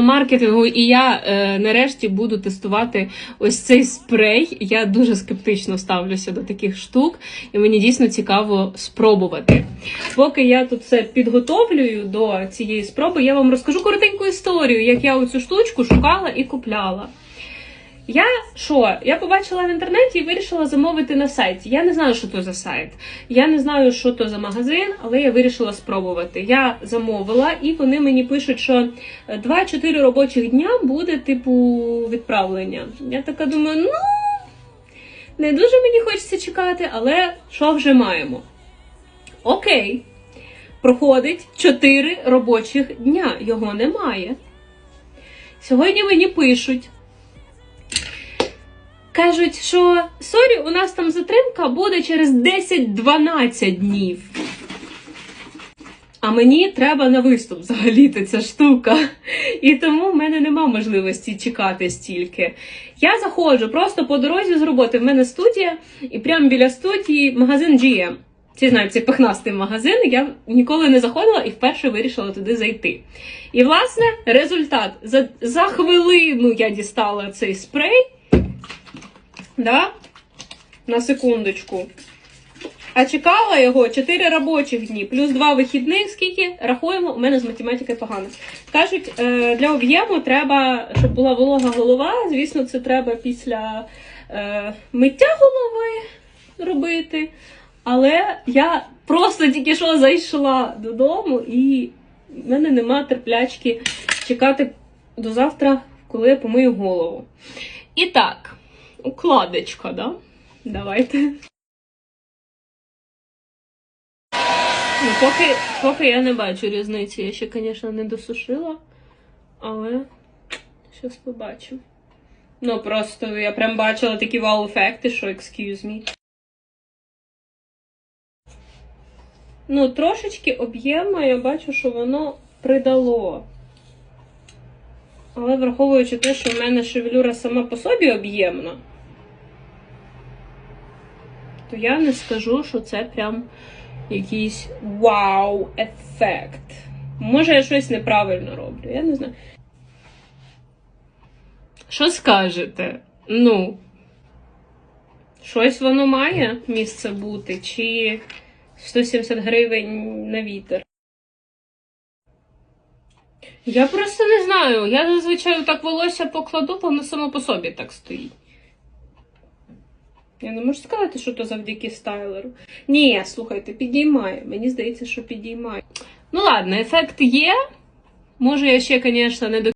маркетингу, і я е, нарешті буду тестувати ось цей спрей. Я дуже скептично ставлюся до таких штук, і мені дійсно цікаво спробувати. Поки я тут все підготовлюю до цієї спроби, я вам розкажу коротеньку історію, як я оцю штучку шукала і купляла. Я що? Я побачила в інтернеті і вирішила замовити на сайті. Я не знаю, що то за сайт. Я не знаю, що то за магазин, але я вирішила спробувати. Я замовила, і вони мені пишуть, що 2-4 робочих дня буде типу відправлення. Я така думаю, ну не дуже мені хочеться чекати, але що вже маємо? Окей. Проходить 4 робочих дня. Його немає. Сьогодні мені пишуть. Кажуть, що сорі, у нас там затримка буде через 10-12 днів. А мені треба на виступ взагалі-то ця штука. І тому в мене нема можливості чекати стільки. Я заходжу просто по дорозі з роботи. В мене студія, і прямо біля студії магазин GM. Всі знають, це пихнастий магазин. Я ніколи не заходила і вперше вирішила туди зайти. І, власне, результат. За, за хвилину я дістала цей спрей. Да? На секундочку. А чекала його 4 робочих дні, плюс 2 вихідних. Скільки? Рахуємо, у мене з математикою погано. Кажуть, е, для об'єму треба, щоб була волога голова. Звісно, це треба після е, миття голови робити. Але я просто тільки що зайшла додому, і в мене нема терплячки чекати до завтра, коли я помию голову. І так, укладочка, да? Давайте. Ну, поки, поки я не бачу різниці. Я ще, звісно, не досушила, але щось побачу. Ну, просто я прям бачила такі вау-ефекти, що excuse me. Ну, трошечки об'єму я бачу, що воно придало. Але враховуючи те, що в мене шевелюра сама по собі об'ємна, то я не скажу, що це прям якийсь вау-ефект. Може, я щось неправильно роблю, я не знаю. Що скажете? Ну, щось воно має місце бути, чи 170 гривень на вітер? Я просто не знаю. Я зазвичай так волосся покладу, воно само по собі так стоїть. Я не можу сказати, що то завдяки стайлеру. Ні, слухайте, підіймає. Мені здається, що підіймає. Ну ладно, ефект є. Може, я ще, звісно, не до